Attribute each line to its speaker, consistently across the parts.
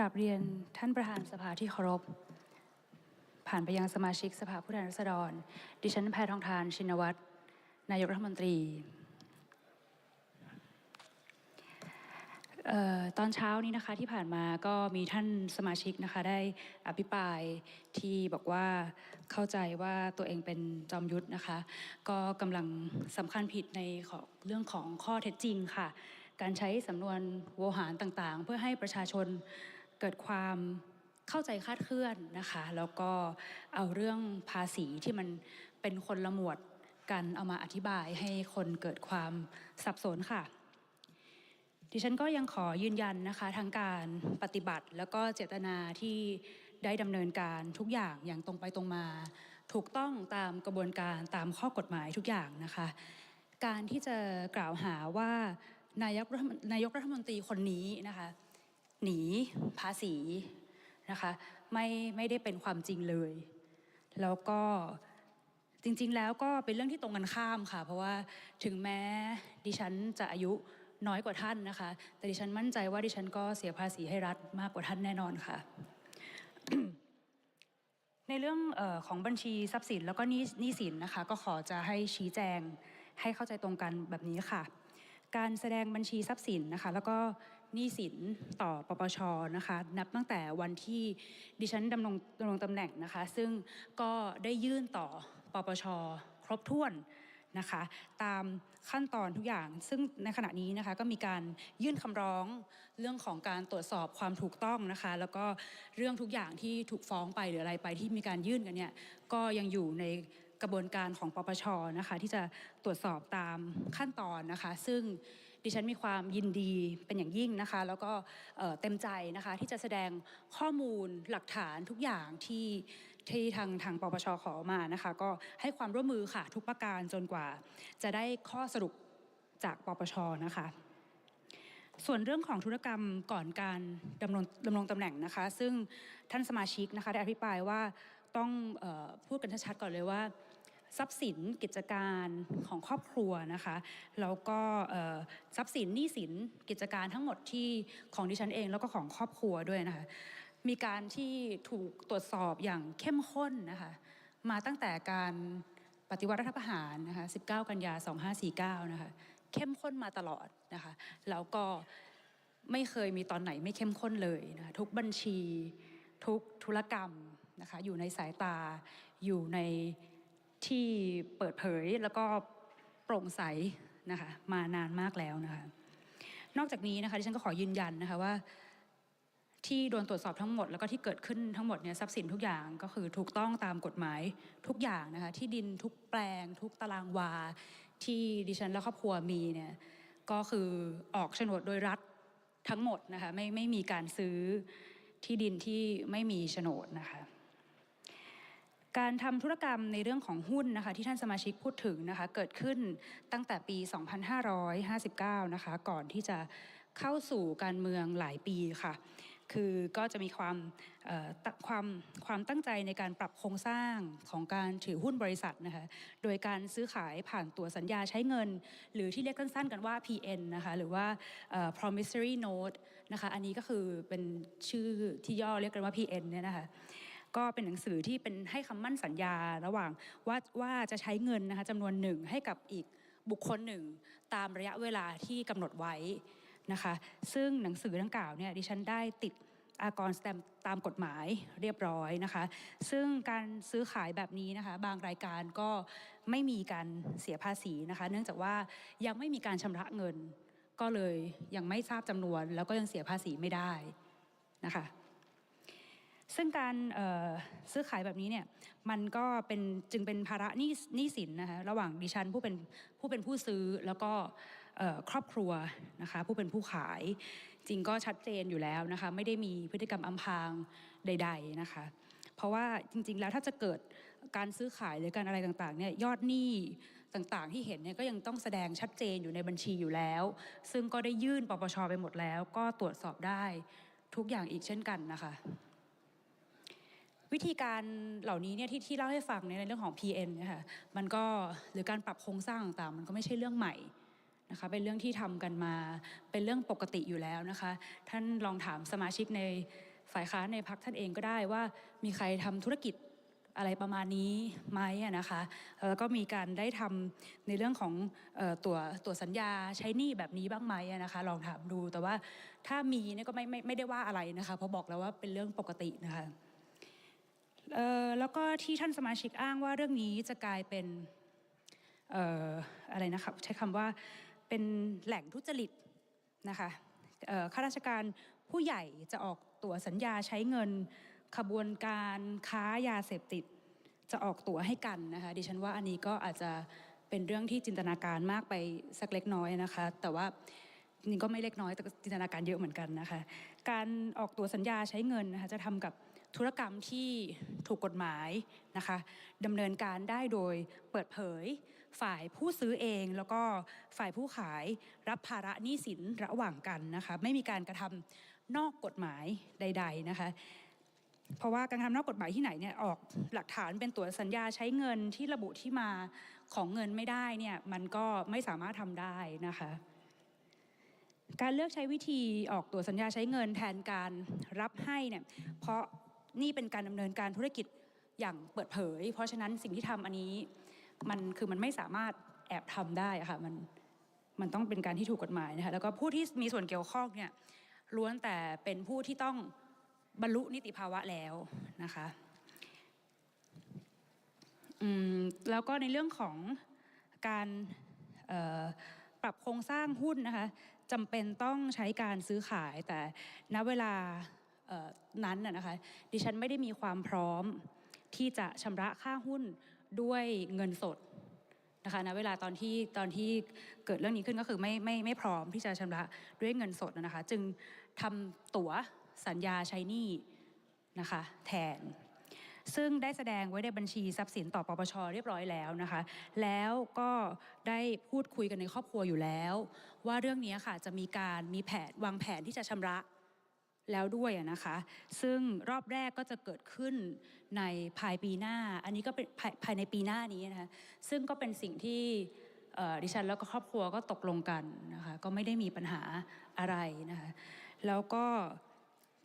Speaker 1: กราบเรียนท่านประธานสภาที่เคารพ ผ่านไปยังสมาชิกสภาผู้แทนราษฎร ดิฉันแพทองทานชินวัตรนายกรัฐมนตรีออตอนเช้านี้นะคะที่ผ่านมาก็มีท่านสมาชิกนะคะได้อภิปรายที่บอกว่าเข้าใจว่าตัวเองเป็นจอมยุทธนะคะ ก็กำลังสำคัญผิดในเรื่องของข้อเท็จจริงค่ะ การใช้สำนวนโวหารต่างๆ เพื่อให้ประชาชน เกิดความเข้าใจคาดเคลื่อนนะคะ แล้วก็เอาเรื่องภาษีที่มันเป็นคนละหมวดกันเอามาอธิบายให้คนเกิดความสับสนค่ะ ดิฉันก็ยังขอยืนยันนะคะทั้งการปฏิบัติ แล้วก็เจตนาที่ได้ดำเนินการทุกอย่างอย่างตรงไปตรงมา ถูกต้องตามกระบวนการตามข้อกฎหมายทุกอย่างนะคะ การที่จะกล่าวหาว่านายกนายกรัฐมนตรีคนนี้นะคะ หนีภาษีนะคะไม่ไม่ได้เป็นความจริงเลย แล้วก็จริงๆแล้วก็เป็นเรื่องที่ตรงกันข้ามค่ะ เพราะว่าถึงแม้ดิฉันจะอายุน้อยกว่าท่านนะคะ แต่ดิฉันมั่นใจว่าดิฉันก็เสียภาษีให้รัฐมากกว่าท่านแน่นอนค่ะ ในเรื่องออของบัญชีทรัพย์สินแล้วก็นี้หนี้สินนะคะ ก็ขอจะให้ชี้แจงให้เข้าใจตรงกันแบบนี้ค่ะ การแสดงบัญชีทรัพย์สินนะคะ แล้วก็ หนี้สินต่อปปชนะคะนับตั้งแต่วันที่ดิฉันดำรงดำรงตำแหน่งนะคะ ซึ่งก็ได้ยื่นต่อปปชครบถ้วนนะคะตามขั้นตอนทุกอย่างซึ่งในขณะนี้นะคะก็มีการยื่นคำร้องเรื่องของการตรวจสอบความถูกต้องนะคะ แล้วก็เรื่องทุกอย่างที่ถูกฟ้องไปหรืออะไรไปที่มีการยื่นกันเนี่ยก็ยังอยู่ในกระบวนการของปปชนะคะที่จะตรวจสอบตามขั้นตอนนะคะ ซึ่ง ดิฉันมีความยินดีเป็นอย่างยิ่งนะคะ แล้วก็เต็มใจนะคะที่จะแสดงข้อมูลหลักฐานทุกอย่างที่ที่ทางทางปปชขอมานะคะ ก็ให้ความร่วมมือค่ะทุกประการจนกว่า จะได้ข้อสรุปจากปปชนะคะส่วนเรื่องของธุรกรรมก่อนการดำรงดำรงตำแหน่งนะคะ ซึ่งท่านสมาชิกนะคะได้อภิปรายว่าต้องออพูดกันชัดๆก่อนเลยว่า ทรัพย์สินกิจการของครอบครัวนะคะแล้วก็ทรัพย์สินหนี้สินกิจการทั้งหมดที่ของดิฉันเองแล้วก็ของครอบครัวด้วยนะคะมีการที่ถูกตรวจสอบอย่างเข้มข้นนะคะมาตั้งแต่การปฏิวัติรัฐประหารนะคะ19 กันยา 2549 นะคะเข้มข้นมาตลอดนะคะแล้วก็ไม่เคยมีตอนไหนไม่เข้มข้นเลยนะคะทุกบัญชีทุกธุรกรรมนะคะอยู่ในสายตาอยู่ใน ที่เปิดเผยแล้วก็โปร่งใสนะคะมานานมากแล้วนะคะ นอกจากนี้นะคะดิฉันก็ขอยืนยันนะคะว่า ที่โดนตรวจสอบทั้งหมด แล้วก็ที่เกิดขึ้นทั้งหมดเนี่ยทรัพย์สินทุกอย่างก็คือถูกต้องตามกฎหมายทุกอย่างนะคะที่ดินทุกแปลง ทุกตารางวา ที่ดิฉันและครอบครัวมีเนี่ยก็คือออกโฉนดโดยรัฐทั้งหมดนะคะไม่ไม่มีการซื้อที่ดินที่ไม่มีโฉนดนะคะ การทำธุรกรรมในเรื่องของหุ้นนะคะที่ท่านสมาชิกพูดถึงนะคะเกิดขึ้นตั้งแต่ปี 2559 นะคะก่อนที่จะเข้าสู่การเมืองหลายปีค่ะ คือก็จะมีความความความตั้งใจในการปรับโครงสร้างของการถือหุ้นบริษัทนะคะ โดยการซื้อขายผ่านตัวสัญญาใช้เงิน หรือที่เรียกสั้นๆกันว่า PN นะคะหรือว่า promissory note นะคะอันนี้ก็คือเป็นชื่อที่ย่อเรียกกันว่า PN เนี่ยนะคะ ก็เป็นหนังสือที่เป็นให้คำมั่นสัญญาระหว่างว่าว่าจะใช้เงินนะคะจำนวนหนึ่งให้กับอีกบุคคลหนึ่ง ตามระยะเวลาที่กำหนดไว้นะคะ ซึ่งหนังสือดังกล่าวเนี่ยดิฉันได้ติดอากรสแตมตามกฎหมายเรียบร้อยนะคะ ซึ่งการซื้อขายแบบนี้นะคะ บางรายการก็ไม่มีการเสียภาษีนะคะ เนื่องจากว่ายังไม่มีการชำระเงิน ก็เลยยังไม่ทราบจำนวน แล้วก็ยังเสียภาษีไม่ได้นะคะ ซึ่งการซื้อขายแบบนี้เนี่ยมันก็เป็นจึงเป็นภาระหนี้สินนะคะระหว่างดิฉันผู้เป็นผู้เป็นผู้ซื้อแล้วก็ครอบครัวนะคะผู้เป็นผู้ขายจริงก็ชัดเจนอยู่แล้วนะคะไม่ได้มีพฤติกรรมอำพรางใด ๆนะคะ เพราะว่าจริงๆแล้วถ้าจะเกิดการซื้อขายหรือการอะไรต่างๆเนี่ยยอดหนี้ต่างๆที่เห็นเนี่ยก็ยังต้องแสดงชัดเจนอยู่ในบัญชีอยู่แล้ว ซึ่งก็ได้ยื่นปปชไปหมดแล้ว ก็ตรวจสอบได้ทุกอย่างอีกเช่นกันนะคะ วิธีการเหล่านี้เนี่ยที่ที่เล่าให้ฟังในเรื่องของ PN เนยคะมันก็หรือการปรับโครงสร้างต่างๆมันก็ไม่ใช่เรื่องใหม่นะคะเป็นเรื่องที่ทำกันมาเป็นเรื่องปกติอยู่แล้วนะคะท่านลองถามสมาชิกในฝ่ายค้านในพักท่านเองก็ได้ว่ามีใครทำธุรกิจอะไรประมาณนี้ไหมนะคะแล้วก็มีการได้ทำในเรื่องของออตัวตัวสัญญาใช้หนี้แบบนี้บ้างไหมนะคะลองถามดูแต่ว่าถ้ามีเนี่ยก็ไม่ไม่ไม่ได้ว่าอะไรนะคะเพราะบอกแล้วว่าเป็นเรื่องปกตินะคะ แล้วก็ที่ท่านสมาชิกอ้างว่าเรื่องนี้จะกลายเป็นเอ่ออะไรนะครับใช้คำว่าเป็นแหล่งทุจริตนะคะข้าราชการผู้ใหญ่จะออกตั๋วสัญญาใช้เงินขบวนการค้ายาเสพติด จะออกตั๋วให้กันนะคะดิฉันว่าอันนี้ก็อาจจะเป็นเรื่องที่จินตนาการมากไปสักเล็กน้อยนะคะ แต่ว่านี่ก็ไม่เล็กน้อยแต่จินตนาการเยอะเหมือนกันนะคะ การออกตั๋วสัญญาใช้เงินนะคะจะทำกับ ธุรกรรมที่ถูกกฎหมายนะคะดำเนินการได้โดยเปิดเผย ฝ่ายผู้ซื้อเอง แล้วก็ฝ่ายผู้ขายรับภาระหนี้สินระหว่างกันนะคะไม่มีการกระทำนอกกฎหมายใด ๆนะคะเพราะว่าการทำนอกกฎหมายที่ไหนเนี่ยออกหลักฐานเป็นตัวสัญญาใช้เงินที่ระบุที่มาของเงินไม่ได้เนี่ยมันก็ไม่สามารถทำได้นะคะ การเลือกใช้วิธีออกตัวสัญญาใช้เงินแทนการรับให้เนี่ยเพราะ นี่เป็นการดำเนินการธุรกิจอย่างเปิดเผย เพราะฉะนั้นสิ่งที่ทำอันนี้มันคือมันไม่สามารถแอบทำได้ะค่ะมันมันต้องเป็นการที่ถูกกฎหมายนะคะแล้วก็ผู้ที่มีส่วนเกี่ยวข้องเนี่ยล้วนแต่เป็นผู้ที่ต้องบรรลุนิติภาวะแล้วนะคะอืมแล้วก็ในเรื่องของการปรับโครงสร้างหุ้นนะคะจำเป็นต้องใช้การซื้อขายแต่ณเวลา นั้นน่ะนะคะดิฉันไม่ได้มีความพร้อมที่จะชำระค่าหุ้นด้วยเงินสดนะคะณเวลาตอนที่ตอนที่เกิดเรื่องนี้ขึ้นก็คือไม่ไม่ไม่พร้อมที่จะชำระด้วยเงินสดนะคะ จึงทำตั๋วสัญญาใช้หนี้นะคะแทน ซึ่งได้แสดงไว้ในบัญชีทรัพย์สินต่อปปชเรียบร้อยแล้วนะคะ แล้วก็ได้พูดคุยกันในครอบครัวอยู่แล้ว ว่าเรื่องนี้ค่ะจะมีการมีแผนวางแผนที่จะชำระ แล้วด้วยนะคะ ซึ่งรอบแรกก็จะเกิดขึ้นในภายปีหน้า อันนี้ก็เป็นภายภายในปีหน้านี้นะคะซึ่งก็เป็นสิ่งที่ดิฉันแล้วก็ครอบครัวก็ตกลงกันนะคะก็ไม่ได้มีปัญหาอะไรนะคะแล้วก็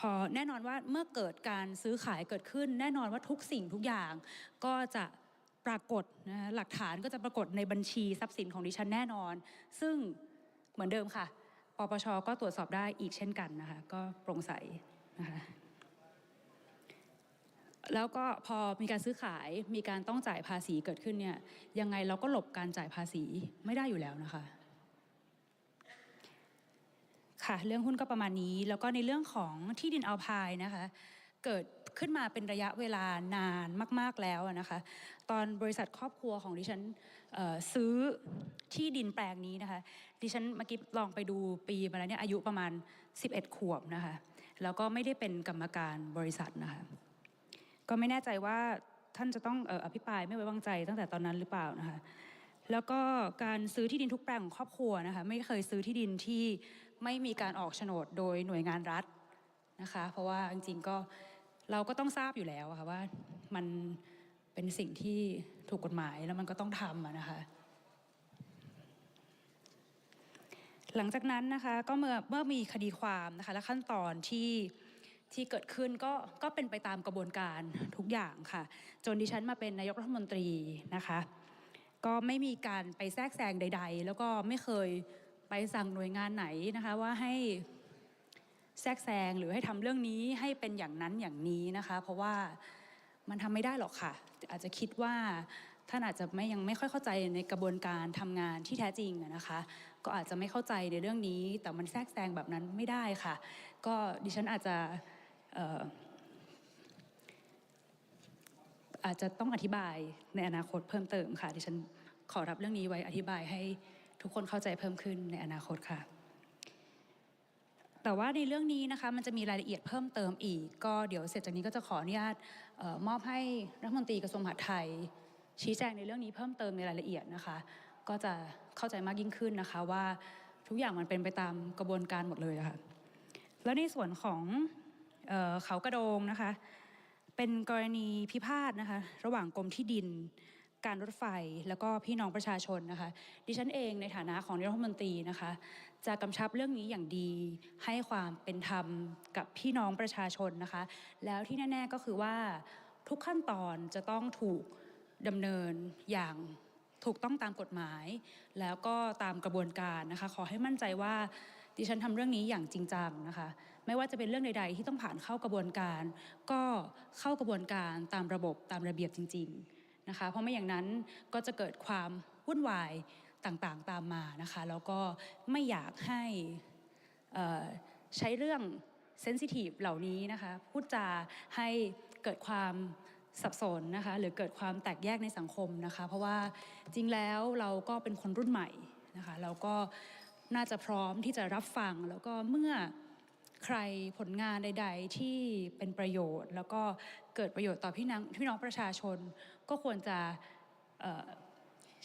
Speaker 1: พอแน่นอนว่าเมื่อเกิดการซื้อขายเกิดขึ้น แน่นอนว่าทุกสิ่งทุกอย่างก็จะปรากฏนะหลักฐานก็จะปรากฏในบัญชีทรัพย์สินของดิฉันแน่นอน ซึ่งเหมือนเดิมค่ะ ปปชก็ตรวจสอบได้อีกเช่นกันนะคะ ก็โปร่งใสนะคะแล้วก็พอมีการซื้อขายมีการต้องจ่ายภาษีเกิดขึ้นเนี่ยยังไงเราก็หลบการจ่ายภาษีไม่ได้อยู่แล้วนะคะ ค่ะเรื่องหุ้นก็ประมาณนี้ แล้วก็ในเรื่องของที่ดินเอาพายนะคะ เกิดขึ้นมาเป็นระยะเวลานานมาก ๆแล้วนะคะ ตอนบริษัทครอบครัวของดิฉันซื้อที่ดินแปลงนี้นะคะ ดิฉันเมื่อกี้ลองไปดูปีมาแล้วเนี่ยอายุประมาณ 11 ขวบนะคะ แล้วก็ไม่ได้เป็นกรรมการบริษัทนะคะ ก็ไม่แน่ใจว่าท่านจะต้องอออภิปรายไม่ไว้วางใจตั้งแต่ตอนนั้นหรือเปล่านะคะ แล้วก็การซื้อที่ดินทุกแปลงของครอบครัวนะคะไม่เคยซื้อที่ดินที่ไม่มีการออกโฉนดโดยหน่วยงานรัฐนะคะ เพราะว่าจริงๆก็ เราก็ต้องทราบอยู่แล้วค่ะว่ามันเป็นสิ่งที่ถูกกฎหมายแล้วมันก็ต้องทำะนะคะ หลังจากนั้นนะคะก็เมื่อเมื่อมีคดีความนะคะและขั้นตอนที่ที่เกิดขึ้นก็ก็เป็นไปตามกระบวนการทุกอย่างค่ะ จนดิฉันมาเป็นนายกรัฐมนตรีนะคะ ก็ไม่มีการไปแทรกแซงใด ๆ แล้วก็ไม่เคยไปสั่งหน่วยงานไหนนะคะว่าให้ แทรกแซงหรือให้ทำเรื่องนี้ให้เป็นอย่างนั้นอย่างนี้นะคะ เพราะว่ามันทำไม่ได้หรอกค่ะ อาจจะคิดว่าท่านอาจจะไม่ยังไม่ค่อยเข้าใจในกระบวนการทำงานที่แท้จริงนะคะ ก็อาจจะไม่เข้าใจในเรื่องนี้ แต่มันแทรกแซงแบบนั้นไม่ได้ค่ะ ก็ดิฉันอาจจะอาจจะต้องอธิบายในอนาคตเพิ่มเติมค่ะดิฉันขอรับเรื่องนี้ไว้อธิบายให้ทุกคนเข้าใจเพิ่มขึ้นในอนาคตค่ะ แต่ว่าในเรื่องนี้นะคะมันจะมีรายละเอียดเพิ่มเติมอีก ก็เดี๋ยวเสร็จจากนี้ก็จะขออนุญาตออมอบให้รัฐมนตรีกระทรวงมหาดไทย ชี้แจงในเรื่องนี้เพิ่มเติมในรายละเอียดนะคะ ก็จะเข้าใจมากยิ่งขึ้นนะคะว่าทุกอย่างมันเป็นไปตามกระบวนการหมดเลยะค่ะแล้วในส่วนของเออเขากระโดงนะคะ เป็นกรณีพิพาทนะคะ ระหว่างกรมที่ดิน การรถไฟแล้วก็พี่น้องประชาชนนะคะ ดิฉันเองในฐานะของรัฐมนตรีนะคะ จะกำชับเรื่องนี้อย่างดี ให้ความเป็นธรรมกับพี่น้องประชาชนนะคะ แล้วที่แน่ ๆก็คือว่าทุกขั้นตอนจะต้องถูกดำเนินอย่างถูกต้องตามกฎหมาย แล้วก็ตามกระบวนการนะคะ ขอให้มั่นใจว่าดิฉันทำเรื่องนี้อย่างจริงจังนะคะ ไม่ว่าจะเป็นเรื่องใด ๆ ที่ต้องผ่านเข้ากระบวนการ ก็เข้ากระบวนการตามระบบตามระเบียบจริง ๆนะคะ เพราะไม่อย่างนั้นก็จะเกิดความวุ่นวาย ต่างๆตามมานะคะแล้วก็ไม่อยากให้ใช้เรื่องเซนซิทีฟเหล่านี้นะคะพูดจาให้เกิดความสับสนนะคะหรือเกิดความแตกแยกในสังคมนะคะเพราะว่าจริงแล้วเราก็เป็นคนรุ่นใหม่นะคะเราก็น่าจะพร้อมที่จะรับฟัง แล้วก็เมื่อใครผลงานใด ๆ ที่เป็นประโยชน์ แล้วก็เกิดประโยชน์ต่อพี่น้องพี่น้องประชาชน ก็ควรจะ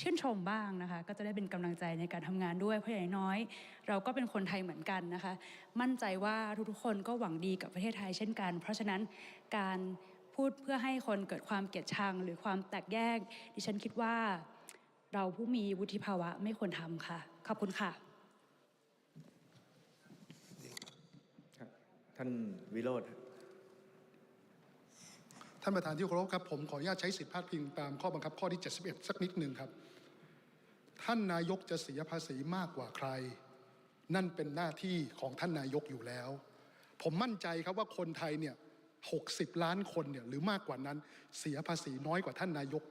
Speaker 1: ชื่นชมบ้างนะคะ ก็จะได้เป็นกำลังใจในการทำงานด้วยเพราะอย่างน้อย เราก็เป็นคนไทยเหมือนกันนะคะ มั่นใจว่าทุกๆคนก็หวังดีกับประเทศไทยเช่นกัน เพราะฉะนั้นการพูดเพื่อให้คนเกิดความเกลียดชัง หรือความแตกแยก ดิฉันคิดว่าเราผู้มีวุฒิภาวะไม่ควรทำค่ะ ขอบคุณค่ะ
Speaker 2: ท่านวิโรธ
Speaker 3: ท่านประธานที่เคารพครับผมขออนุญาตใช้สิทธิพาดพิงตามข้อบังคับข้อที่ 71 สักนิดหนึ่งครับ ท่านนายกจะเสียภาษีมากกว่าใคร นั่นเป็นหน้าที่ของท่านนายกอยู่แล้ว ผมมั่นใจครับว่าคนไทยเนี่ย60 ล้านคนเนี่ยหรือมากกว่านั้นเสียภาษีน้อยกว่าท่านนายก